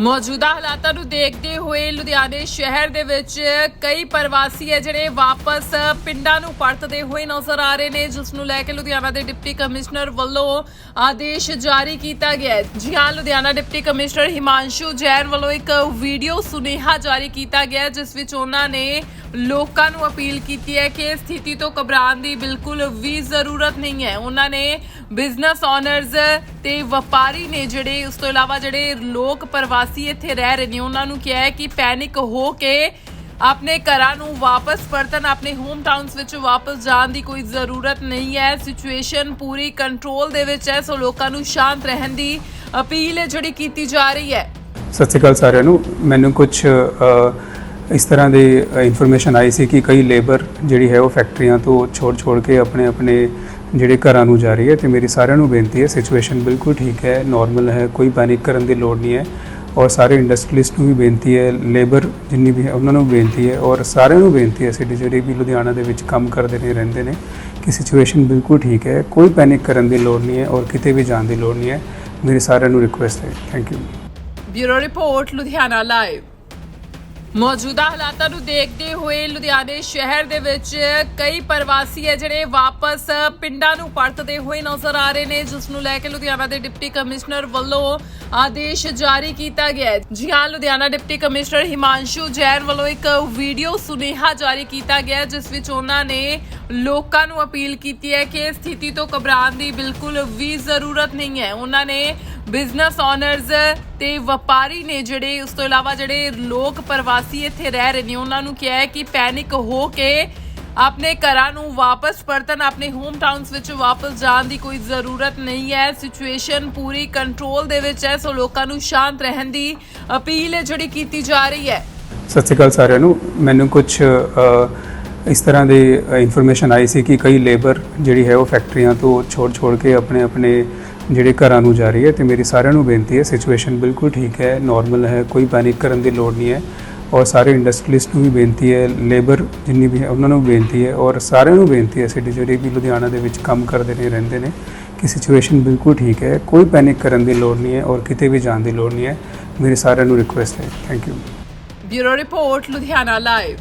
ਮੌਜੂਦਾ ਹਾਲਾਤਾਂ ਨੂੰ ਦੇਖਦੇ ਹੋਏ ਲੁਧਿਆਣੇ ਸ਼ਹਿਰ ਦੇ ਵਿੱਚ ਕਈ ਪ੍ਰਵਾਸੀ ਹੈ ਜਿਹੜੇ ਵਾਪਸ ਪਿੰਡਾਂ ਨੂੰ ਪਰਤਦੇ ਹੋਏ ਨਜ਼ਰ ਆ ਰਹੇ ਨੇ, ਜਿਸ ਨੂੰ ਲੈ ਕੇ ਲੁਧਿਆਣਾ ਦੇ ਡਿਪਟੀ ਕਮਿਸ਼ਨਰ ਵੱਲੋਂ ਆਦੇਸ਼ ਜਾਰੀ ਕੀਤਾ ਗਿਆ ਹੈ। ਜੀ ਹਾਂ, ਲੁਧਿਆਣਾ ਡਿਪਟੀ ਕਮਿਸ਼ਨਰ ਹਿਮਾਂਸ਼ੂ ਜੈਨ ਵੱਲੋਂ ਇੱਕ ਵੀਡੀਓ ਸੁਨੇਹਾ ਜਾਰੀ ਕੀਤਾ ਗਿਆ ਜਿਸ ਵਿੱਚ ਉਹਨਾਂ ਨੇ ਲੋਕਾਂ ਨੂੰ ਅਪੀਲ ਕੀਤੀ ਹੈ ਕਿ ਸਥਿਤੀ ਤੋਂ ਘਬਰਾਉਣ ਦੀ ਬਿਲਕੁਲ ਵੀ ਜ਼ਰੂਰਤ ਨਹੀਂ ਹੈ। ਉਹਨਾਂ ਨੇ ਬਿਜ਼ਨਸ ਓਨਰਸ ਤੇ ਵਪਾਰੀ ਨੇ ਜਿਹੜੇ, ਉਸ ਤੋਂ ਇਲਾਵਾ ਜਿਹੜੇ ਲੋਕ ਪ੍ਰਵਾਸੀ ਇੱਥੇ ਰਹਿ ਰਹੇ ਨੇ। ਉਹਨਾਂ ਨੂੰ ਕਿਹਾ ਹੈ ਕਿ ਪੈਨਿਕ ਹੋ ਕੇ ਆਪਣੇ ਘਰਾਂ ਨੂੰ ਵਾਪਸ ਪਰਤਨ ਆਪਣੇ ਹੋਮ ਟਾਊਨਸ ਵਿੱਚ ਵਾਪਸ ਜਾਣ ਦੀ ਕੋਈ ਜ਼ਰੂਰਤ ਨਹੀਂ ਹੈ। ਸਿਚੁਏਸ਼ਨ ਪੂਰੀ ਕੰਟਰੋਲ ਦੇ ਵਿੱਚ ਹੈ, ਸੋ ਲੋਕਾਂ ਨੂੰ ਸ਼ਾਂਤ ਰਹਿਣ ਦੀ ਅਪੀਲ ਹੈ ਜਿਹੜੀ ਕੀਤੀ ਜਾ ਰਹੀ ਹੈ। ਸਤਿ ਸ਼੍ਰੀ ਅਕਾਲ ਸਾਰਿਆਂ ਨੂੰ। ਮੈਨੂੰ ਕੁਝ ਇਸ ਤਰ੍ਹਾਂ ਦੀ ਇਨਫੋਰਮੇਸ਼ਨ ਆਈ ਸੀ ਕਿ ਕਈ ਲੇਬਰ ਜਿਹੜੀ ਹੈ ਉਹ ਫੈਕਟਰੀਆਂ ਤੋਂ ਛੋੜ ਛੋੜ ਕੇ ਆਪਣੇ ਆਪਣੇ ਜਿਹੜੇ ਘਰਾਂ ਨੂੰ ਜਾ ਰਹੀ ਹੈ ਤੇ ਮੇਰੀ ਸਾਰਿਆਂ ਨੂੰ ਬੇਨਤੀ ਹੈ ਸਿਚੁਏਸ਼ਨ ਬਿਲਕੁਲ ਠੀਕ ਹੈ ਨਾਰਮਲ ਹੈ, ਕੋਈ ਪੈਨਿਕ ਕਰਨ ਦੀ ਲੋੜ ਨਹੀਂ ਹੈ। ਔਰ ਸਾਰੇ ਇੰਡਸਟਰੀਲਿਸਟ ਨੂੰ ਵੀ ਬੇਨਤੀ ਹੈ ਲੇਬਰ ਜਿੰਨੀ ਵੀ ਹੈ ਉਹਨਾਂ ਨੂੰ ਬੇਨਤੀ ਹੈ ਔਰ ਸਾਰਿਆਂ ਨੂੰ ਬੇਨਤੀ ਹੈ ਸਿਟੀ ਜਿਹੜੇ ਵੀ ਲੁਧਿਆਣਾ ਦੇ ਵਿੱਚ ਕੰਮ ਕਰਦੇ ਨੇ, ਰਹਿੰਦੇ ਨੇ, ਕਿ ਸਿਚੁਏਸ਼ਨ ਬਿਲਕੁਲ ਠੀਕ ਹੈ, ਕੋਈ ਪੈਨਿਕ ਕਰਨ ਦੀ ਲੋੜ ਨਹੀਂ ਹੈ ਔਰ ਕਿਤੇ ਵੀ ਜਾਣ ਦੀ ਲੋੜ ਨਹੀਂ ਹੈ। ਮੇਰੀ ਸਾਰਿਆਂ ਨੂੰ ਰਿਕੁਐਸਟ ਹੈ thank you bureau report, Ludhiana live ਮੌਜੂਦਾ ਹਾਲਾਤਾਂ ਨੂੰ ਦੇਖਦੇ ਹੋਏ ਲੁਧਿਆਣੇ ਸ਼ਹਿਰ ਦੇ ਵਿੱਚ ਕਈ ਪ੍ਰਵਾਸੀ ਹੈ ਜਿਹੜੇ ਵਾਪਸ ਪਿੰਡਾਂ ਨੂੰ ਪਰਤਦੇ ਹੋਏ ਨਜ਼ਰ ਆ ਰਹੇ ਨੇ, ਜਿਸ ਨੂੰ ਲੈ ਕੇ ਲੁਧਿਆਣਾ ਦੇ ਡਿਪਟੀ ਕਮਿਸ਼ਨਰ ਵੱਲੋਂ ਆਦੇਸ਼ ਜਾਰੀ ਕੀਤਾ ਗਿਆ ਹੈ। ਜੀ ਹਾਂ, ਲੁਧਿਆਣਾ ਡਿਪਟੀ ਕਮਿਸ਼ਨਰ ਹਿਮਾਂਸ਼ੂ ਜੈਨ ਵੱਲੋਂ ਇੱਕ ਵੀਡੀਓ ਸੁਨੇਹਾ ਜਾਰੀ ਕੀਤਾ ਗਿਆ ਜਿਸ ਵਿੱਚ ਉਹਨਾਂ ਨੇ ਲੋਕਾਂ ਨੂੰ ਅਪੀਲ ਕੀਤੀ ਹੈ ਕਿ ਸਥਿਤੀ ਤੋਂ ਘਬਰਾਉਣ ਦੀ ਬਿਲਕੁਲ ਵੀ ਜ਼ਰੂਰਤ ਨਹੀਂ ਹੈ। ਉਹਨਾਂ ਨੇ ਬਿਜ਼ਨਸ ਓਨਰਸ ਤੇ ਵਪਾਰੀ ਨੇ ਜਿਹੜੇ, ਉਸ ਤੋਂ ਇਲਾਵਾ ਜਿਹੜੇ ਲੋਕ ਪ੍ਰਵਾਸੀ ਇੱਥੇ ਰਹਿ ਰਹੇ ਨੇ, ਉਹਨਾਂ ਨੂੰ ਕਿਹਾ ਹੈ ਕਿ ਪੈਨਿਕ ਹੋ ਕੇ ਆਪਣੇ ਘਰਾਂ ਨੂੰ ਵਾਪਸ ਪਰਤਨ ਆਪਣੇ ਹੋਮ ਟਾਊਨਸ ਵਿੱਚ ਵਾਪਸ ਜਾਣ ਦੀ ਕੋਈ ਜ਼ਰੂਰਤ ਨਹੀਂ ਹੈ। ਸਿਚੁਏਸ਼ਨ ਪੂਰੀ ਕੰਟਰੋਲ ਦੇ ਵਿੱਚ ਹੈ, ਸੋ ਲੋਕਾਂ ਨੂੰ ਸ਼ਾਂਤ ਰਹਿਣ ਦੀ ਅਪੀਲ ਹੈ ਜਿਹੜੀ ਕੀਤੀ ਜਾ ਰਹੀ ਹੈ। ਸਤਿ ਸ਼੍ਰੀ ਅਕਾਲ ਸਾਰਿਆਂ ਨੂੰ। ਮੈਨੂੰ ਕੁਝ ਇਸ ਤਰ੍ਹਾਂ ਦੀ ਇਨਫੋਰਮੇਸ਼ਨ ਆਈ ਸੀ ਕਿ ਕਈ ਲੇਬਰ ਜਿਹੜੀ ਹੈ ਉਹ ਫੈਕਟਰੀਆਂ ਤੋਂ ਛੋੜ ਛੋੜ ਕੇ ਆਪਣੇ ਆਪਣੇ ਜਿਹੜੇ ਘਰਾਂ ਨੂੰ ਜਾ ਰਹੀ ਹੈ, ਤੇ ਮੇਰੀ ਸਾਰਿਆਂ ਨੂੰ ਬੇਨਤੀ ਹੈ ਸਿਚੁਏਸ਼ਨ ਬਿਲਕੁਲ ਠੀਕ ਹੈ ਨਾਰਮਲ ਹੈ, ਕੋਈ ਪੈਨਿਕ ਕਰਨ ਦੀ ਲੋੜ ਨਹੀਂ ਹੈ। ਔਰ ਸਾਰੇ ਇੰਡਸਟਰੀਲਿਸਟ ਨੂੰ ਵੀ ਬੇਨਤੀ ਹੈ ਲੇਬਰ ਜਿੰਨੀ ਵੀ ਹੈ, ਉਹਨਾਂ ਨੂੰ ਬੇਨਤੀ ਹੈ, ਔਰ ਸਾਰਿਆਂ ਨੂੰ ਬੇਨਤੀ ਹੈ ਸਿਟੀ ਜਿਹੜੇ ਵੀ ਲੁਧਿਆਣਾ ਦੇ ਵਿੱਚ ਕੰਮ ਕਰਦੇ ਨੇ, ਰਹਿੰਦੇ ਨੇ, ਕਿ ਸਿਚੁਏਸ਼ਨ ਬਿਲਕੁਲ ਠੀਕ ਹੈ, ਕੋਈ ਪੈਨਿਕ ਕਰਨ ਦੀ ਲੋੜ ਨਹੀਂ ਹੈ ਔਰ ਕਿਤੇ ਵੀ ਜਾਣ ਦੀ ਲੋੜ ਨਹੀਂ ਹੈ। ਮੇਰੀ ਸਾਰਿਆਂ ਨੂੰ ਰਿਕੁਐਸਟ ਹੈ। Thank you bureau report, Ludhiana live